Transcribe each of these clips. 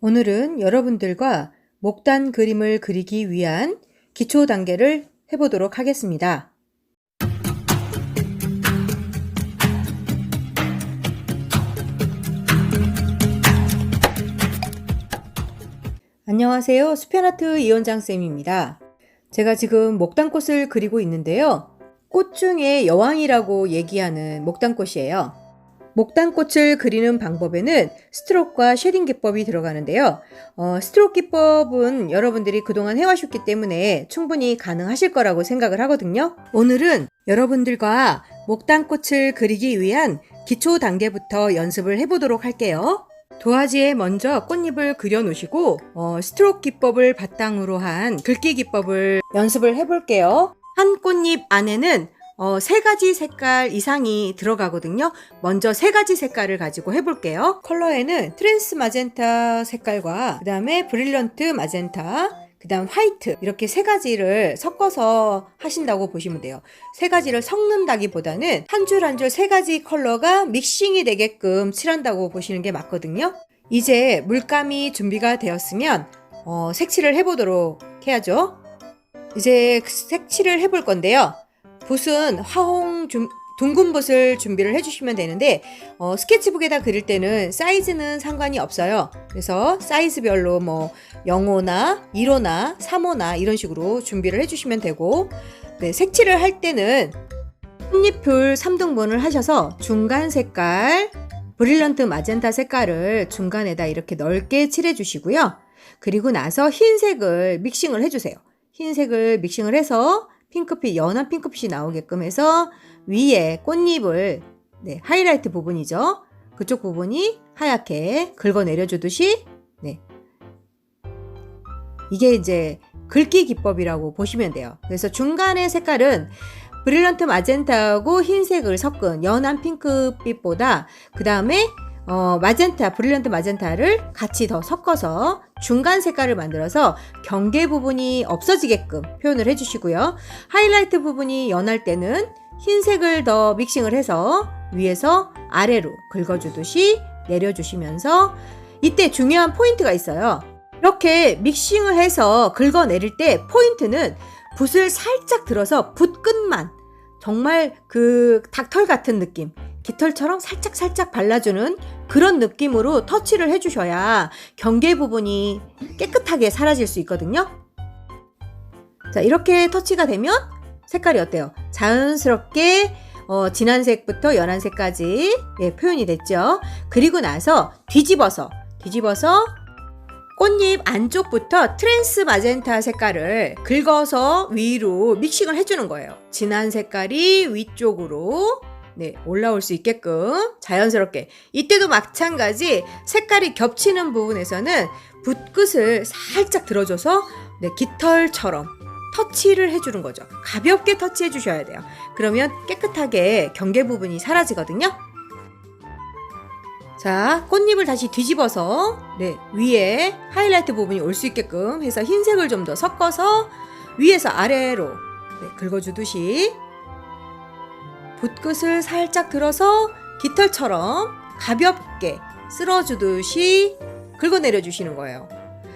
오늘은 여러분들과 목단 그림을 그리기 위한 기초 단계를 해보도록 하겠습니다. 안녕하세요. 수편아트 이원장 쌤입니다. 제가 지금 목단꽃을 그리고 있는데요. 꽃 중에 여왕이라고 얘기하는 목단꽃이에요. 목단꽃을 그리는 방법에는 스트로크와 쉐딩 기법이 들어가는데요. 어, 스트로크 기법은 여러분들이 그동안 해와셨기 때문에 충분히 가능하실 거라고 생각을 하거든요. 오늘은 여러분들과 목단꽃을 그리기 위한 기초 단계부터 연습을 해보도록 할게요. 도화지에 먼저 꽃잎을 그려 놓으시고 어, 스트로크 기법을 바탕으로 한 글귀 기법을 연습을 해볼게요. 한 꽃잎 안에는 어, 세 가지 색깔 이상이 들어가거든요. 먼저 세 가지 색깔을 가지고 해볼게요. 컬러에는 트랜스 마젠타 색깔과 그 다음에 브릴런트 마젠타, 그 다음 화이트 이렇게 세 가지를 섞어서 하신다고 보시면 돼요. 세 가지를 섞는다기보다는 한 줄 한 줄 세 가지 컬러가 믹싱이 되게끔 칠한다고 보시는 게 맞거든요. 이제 물감이 준비가 되었으면 어, 색칠을 해보도록 해야죠. 이제 색칠을 해볼 건데요. 붓은 화홍 중, 둥근 붓을 준비를 해주시면 되는데 어, 스케치북에다 그릴 때는 사이즈는 상관이 없어요. 그래서 사이즈별로 뭐 0호나 1호나 3호나 이런 식으로 준비를 해주시면 되고 네, 색칠을 할 때는 꽃잎을 3등분을 하셔서 중간 색깔 브릴런트 마젠타 색깔을 중간에다 이렇게 넓게 칠해 주시고요. 그리고 나서 흰색을 믹싱을 해주세요. 흰색을 믹싱을 해서 핑크빛, 연한 핑크빛이 나오게끔 해서 위에 꽃잎을 네, 하이라이트 부분이죠. 그쪽 부분이 하얗게 긁어 내려주듯이 네. 이게 이제 긁기 기법이라고 보시면 돼요. 그래서 중간의 색깔은 브릴런트 마젠타하고 흰색을 섞은 연한 핑크빛보다 그 다음에 어, 마젠타, 브릴런트 마젠타를 같이 더 섞어서 중간 색깔을 만들어서 경계 부분이 없어지게끔 표현을 해주시고요. 하이라이트 부분이 연할 때는 흰색을 더 믹싱을 해서 위에서 아래로 긁어주듯이 내려주시면서 이때 중요한 포인트가 있어요. 이렇게 믹싱을 해서 긁어내릴 때 포인트는 붓을 살짝 들어서 붓 끝만 정말 그 닭털 같은 느낌 깃털처럼 살짝 살짝 발라주는 그런 느낌으로 터치를 해주셔야 경계 부분이 깨끗하게 사라질 수 있거든요. 자, 이렇게 터치가 되면 색깔이 어때요? 자연스럽게 어, 진한 색부터 연한 색까지 예, 표현이 됐죠. 그리고 나서 뒤집어서 뒤집어서 꽃잎 안쪽부터 트랜스 마젠타 색깔을 긁어서 위로 믹싱을 해주는 거예요. 진한 색깔이 위쪽으로 네, 올라올 수 있게끔 자연스럽게. 이때도 마찬가지 색깔이 겹치는 부분에서는 붓끝을 살짝 들어줘서 네, 깃털처럼 터치를 해주는 거죠. 가볍게 터치해 주셔야 돼요. 그러면 깨끗하게 경계 부분이 사라지거든요. 자, 꽃잎을 다시 뒤집어서 네, 위에 하이라이트 부분이 올 수 있게끔 해서 흰색을 좀 더 섞어서 위에서 아래로 네, 긁어주듯이 붓끝을 살짝 들어서 깃털처럼 가볍게 쓸어주듯이 긁어내려 주시는 거예요.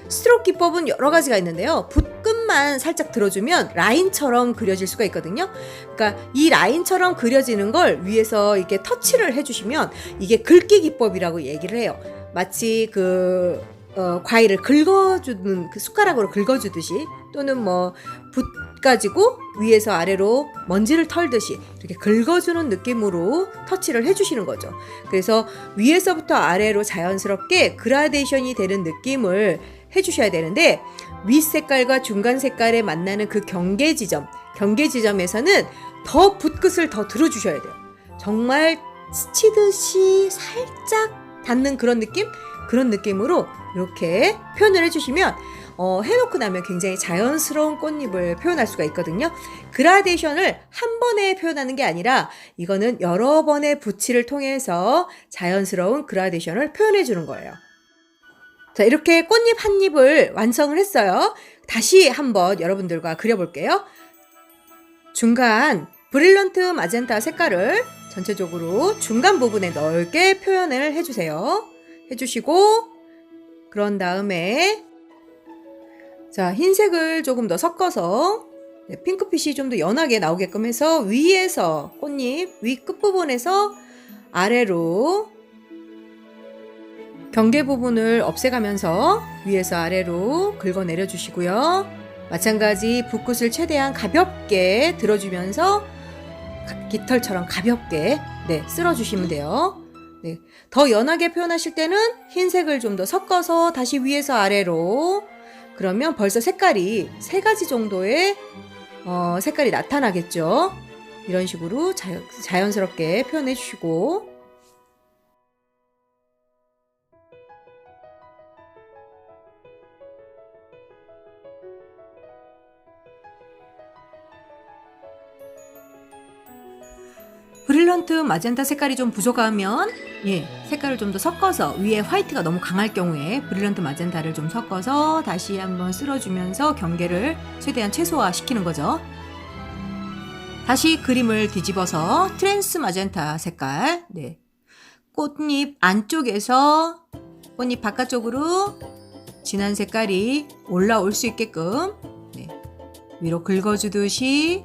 스트로크 기법은 여러 가지가 있는데요. 붓끝만 살짝 들어주면 라인처럼 그려질 수가 있거든요. 그러니까 이 라인처럼 그려지는 걸 위에서 이렇게 터치를 해주시면 이게 긁기 기법이라고 얘기를 해요. 마치 그 어, 과일을 긁어주는 그 숟가락으로 긁어주듯이 또는 뭐 붓 가지고 위에서 아래로 먼지를 털듯이 이렇게 긁어주는 느낌으로 터치를 해주시는 거죠. 그래서 위에서부터 아래로 자연스럽게 그라데이션이 되는 느낌을 해주셔야 되는데 윗 색깔과 중간 색깔에 만나는 그 경계 지점, 경계 지점에서는 더 붓끝을 더 들어주셔야 돼요. 정말 스치듯이 살짝 닿는 그런 느낌? 그런 느낌으로 이렇게 표현을 해주시면 어, 해놓고 나면 굉장히 자연스러운 꽃잎을 표현할 수가 있거든요. 그라데이션을 한 번에 표현하는 게 아니라 이거는 여러 번의 붓칠을 통해서 자연스러운 그라데이션을 표현해 주는 거예요. 자, 이렇게 꽃잎 한 잎을 완성을 했어요. 다시 한번 여러분들과 그려볼게요. 중간 브릴런트 마젠타 색깔을 전체적으로 중간 부분에 넓게 표현을 해주세요. 해주시고 그런 다음에 자 흰색을 조금 더 섞어서 네, 핑크빛이 좀 더 연하게 나오게끔 해서 위에서 꽃잎 위 끝부분에서 아래로 경계 부분을 없애가면서 위에서 아래로 긁어내려 주시고요. 마찬가지 붓끝을 최대한 가볍게 들어주면서 가- 깃털처럼 가볍게 네, 쓸어주시면 돼요. 네, 더 연하게 표현하실 때는 흰색을 좀 더 섞어서 다시 위에서 아래로 그러면 벌써 색깔이 세 가지 정도의 어, 색깔이 나타나겠죠. 이런 식으로 자연, 자연스럽게 표현해 주시고 브릴런트 마젠타 색깔이 좀 부족하면 예, 색깔을 좀 더 섞어서 위에 화이트가 너무 강할 경우에 브릴런트 마젠타를 좀 섞어서 다시 한번 쓸어주면서 경계를 최대한 최소화시키는 거죠. 다시 그림을 뒤집어서 트랜스 마젠타 색깔 네. 꽃잎 안쪽에서 꽃잎 바깥쪽으로 진한 색깔이 올라올 수 있게끔 네. 위로 긁어주듯이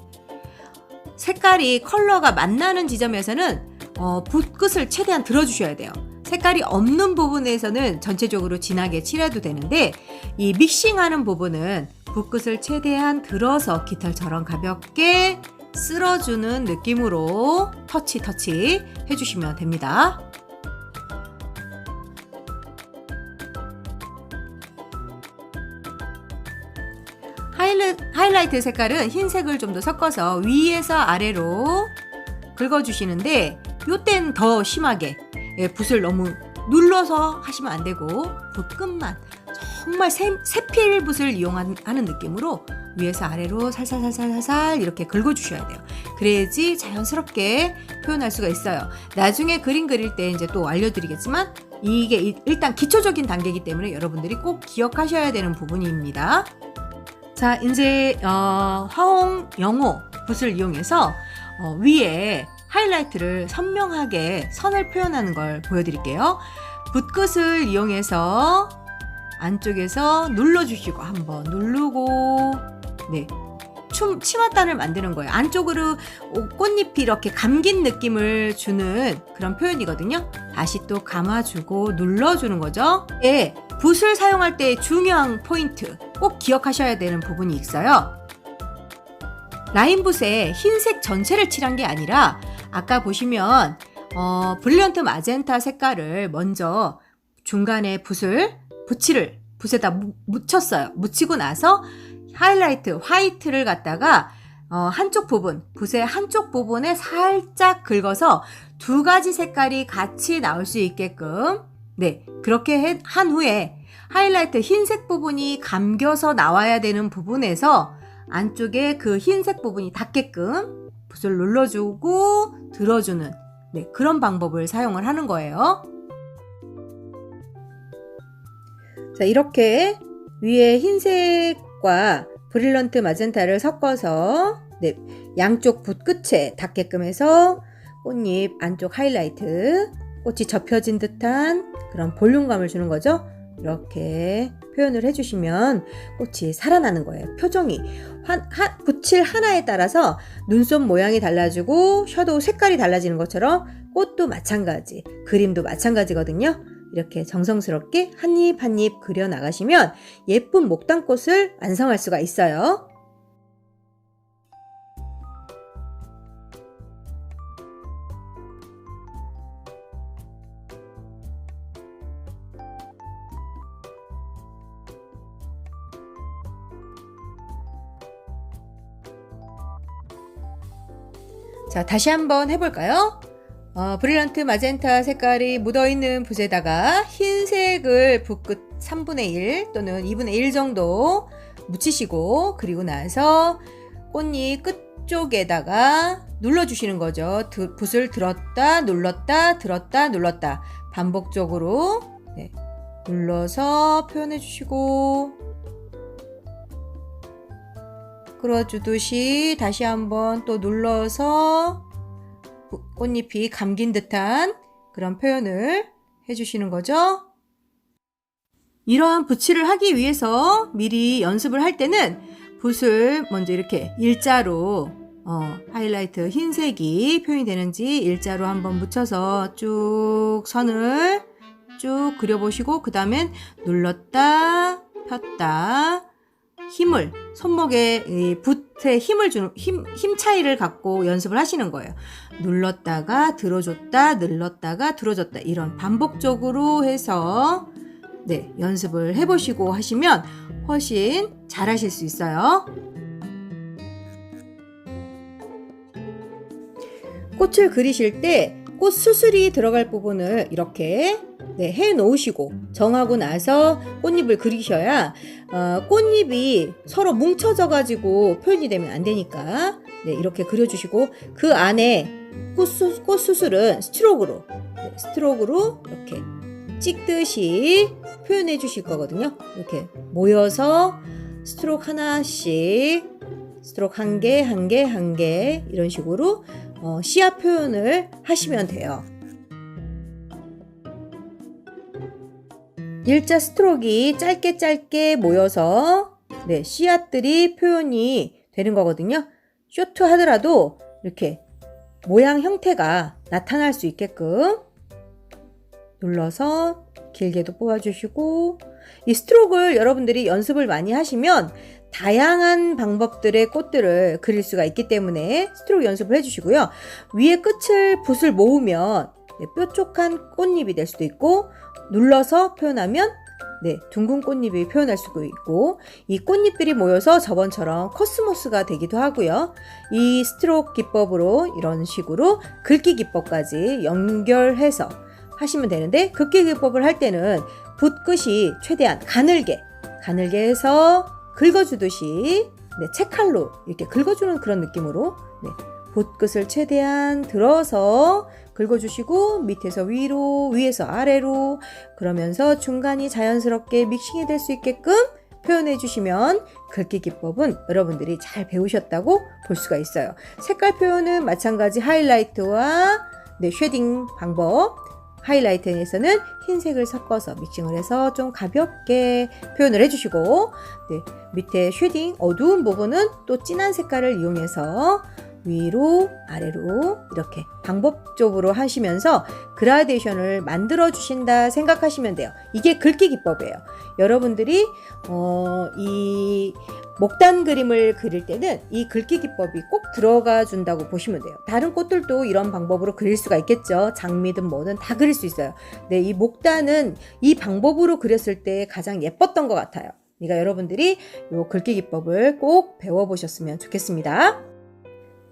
색깔이 컬러가 만나는 지점에서는 어, 붓끝을 최대한 들어주셔야 돼요. 색깔이 없는 부분에서는 전체적으로 진하게 칠해도 되는데 이 믹싱하는 부분은 붓끝을 최대한 들어서 깃털처럼 가볍게 쓸어주는 느낌으로 터치 터치 해주시면 됩니다. 하이라, 하이라이트 색깔은 흰색을 좀 더 섞어서 위에서 아래로 긁어주시는데 요땐 더 심하게 예, 붓을 너무 눌러서 하시면 안 되고 붓 끝만 정말 새, 세필 붓을 이용하는 느낌으로 위에서 아래로 살살살살살 이렇게 긁어주셔야 돼요. 그래야지 자연스럽게 표현할 수가 있어요. 나중에 그림 그릴 때 이제 또 알려드리겠지만 이게 일- 일단 기초적인 단계이기 때문에 여러분들이 꼭 기억하셔야 되는 부분입니다. 자, 이제 어, 화홍 영호 붓을 이용해서 어, 위에 하이라이트를 선명하게 선을 표현하는 걸 보여드릴게요. 붓끝을 이용해서 안쪽에서 눌러주시고 한번 누르고 네. 춤, 치맛단을 만드는 거예요. 안쪽으로 오- 꽃잎이 이렇게 감긴 느낌을 주는 그런 표현이거든요. 다시 또 감아주고 눌러주는 거죠. 예, 붓을 사용할 때 중요한 포인트 꼭 기억하셔야 되는 부분이 있어요. 라인 붓에 흰색 전체를 칠한 게 아니라 아까 보시면 어, 브릴리언트 마젠타 색깔을 먼저 중간에 붓을 붓칠을 붓에다 무- 묻혔어요. 묻히고 나서 하이라이트 화이트를 갖다가 어, 한쪽 부분 붓의 한쪽 부분에 살짝 긁어서 두 가지 색깔이 같이 나올 수 있게끔 네 그렇게 해- 한 후에 하이라이트 흰색 부분이 감겨서 나와야 되는 부분에서 안쪽에 그 흰색 부분이 닿게끔 붓을 눌러주고 들어주는 네, 그런 방법을 사용을 하는 거예요. 자, 이렇게 위에 흰색과 브릴런트 마젠타를 섞어서 네, 양쪽 붓 끝에 닿게끔 해서 꽃잎 안쪽 하이라이트, 꽃이 접혀진 듯한 그런 볼륨감을 주는 거죠. 이렇게 표현을 해주시면 꽃이 살아나는 거예요. 표정이 한, 한, 붓칠 하나에 따라서 눈썹 모양이 달라지고 셔도우 색깔이 달라지는 것처럼 꽃도 마찬가지, 그림도 마찬가지거든요. 이렇게 정성스럽게 한 입 한 입 그려 나가시면 예쁜 목단꽃을 완성할 수가 있어요. 자, 다시 한번 해볼까요? 어, 브릴런트 마젠타 색깔이 묻어있는 붓에다가 흰색을 붓끝 3분의 1 또는 2분의 1 정도 묻히시고 그리고 나서 꽃잎 끝쪽에다가 눌러주시는 거죠. 드- 붓을 들었다 눌렀다 들었다 눌렀다 반복적으로 네, 눌러서 표현해 주시고 끌어주듯이 다시 한번 또 눌러서 꽃잎이 감긴 듯한 그런 표현을 해주시는 거죠. 이러한 붓칠을 하기 위해서 미리 연습을 할 때는 붓을 먼저 이렇게 일자로 어, 하이라이트 흰색이 표현이 되는지 일자로 한번 묻혀서 쭉 선을 쭉 그려보시고 그 다음엔 눌렀다 폈다 힘을 손목에 이 붓에 힘을 주는 힘, 힘 차이를 갖고 연습을 하시는 거예요. 눌렀다가 들어줬다 눌렀다가 들어줬다 이런 반복적으로 해서 네 연습을 해보시고 하시면 훨씬 잘하실 수 있어요. 꽃을 그리실 때 꽃 수술이 들어갈 부분을 이렇게 네, 해 놓으시고 정하고 나서 꽃잎을 그리셔야 어, 꽃잎이 서로 뭉쳐져 가지고 표현이 되면 안 되니까 네, 이렇게 그려주시고 그 안에 꽃, 수, 꽃 수술은 스트로크로 네, 스트로크로 이렇게 찍듯이 표현해 주실 거거든요. 이렇게 모여서 스트로크 하나씩 스트로크 한 개, 한 개, 한 개 이런 식으로 어, 시야 표현을 하시면 돼요. 일자 스트로크가 짧게 짧게 모여서 네, 씨앗들이 표현이 되는 거거든요. 쇼트 하더라도 이렇게 모양 형태가 나타날 수 있게끔 눌러서 길게도 뽑아주시고 이 스트로크를 여러분들이 연습을 많이 하시면 다양한 방법들의 꽃들을 그릴 수가 있기 때문에 스트로크 연습을 해주시고요. 위에 끝을 붓을 모으면 네, 뾰족한 꽃잎이 될 수도 있고 눌러서 표현하면 네, 둥근 꽃잎이 표현할 수도 있고 이 꽃잎들이 모여서 저번처럼 코스모스가 되기도 하고요. 이 스트로크 기법으로 이런 식으로 긁기 기법까지 연결해서 하시면 되는데 긁기 기법을 할 때는 붓끝이 최대한 가늘게 가늘게 해서 긁어주듯이 네, 채칼로 이렇게 긁어주는 그런 느낌으로 네, 붓끝을 최대한 들어서 긁어주시고 밑에서 위로 위에서 아래로 그러면서 중간이 자연스럽게 믹싱이 될 수 있게끔 표현해 주시면 긁기 기법은 여러분들이 잘 배우셨다고 볼 수가 있어요. 색깔 표현은 마찬가지 하이라이트와 네, 쉐딩 방법 하이라이트에서는 흰색을 섞어서 믹싱을 해서 좀 가볍게 표현을 해주시고 네, 밑에 쉐딩 어두운 부분은 또 진한 색깔을 이용해서 위로 아래로 이렇게 방법적으로 하시면서 그라데이션을 만들어 주신다 생각하시면 돼요. 이게 긁기 기법이에요. 여러분들이 어, 이 목단 그림을 그릴 때는 이 긁기 기법이 꼭 들어가 준다고 보시면 돼요. 다른 꽃들도 이런 방법으로 그릴 수가 있겠죠. 장미든 뭐든 다 그릴 수 있어요. 네, 이 목단은 이 방법으로 그렸을 때 가장 예뻤던 것 같아요. 그러니까 여러분들이 이 긁기 기법을 꼭 배워보셨으면 좋겠습니다.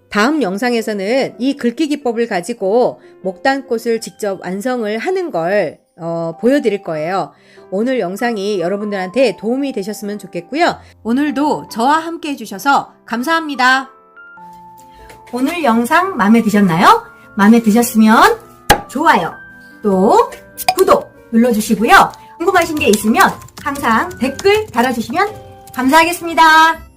다음 영상에서는 이 긁기 기법을 가지고 목단꽃을 직접 완성을 하는 걸 어, 보여드릴 거예요. 오늘 영상이 여러분들한테 도움이 되셨으면 좋겠고요. 오늘도 저와 함께 해주셔서 감사합니다. 오늘 영상 마음에 드셨나요? 마음에 드셨으면 좋아요, 또 구독 눌러주시고요. 궁금하신 게 있으면 항상 댓글 달아주시면 감사하겠습니다.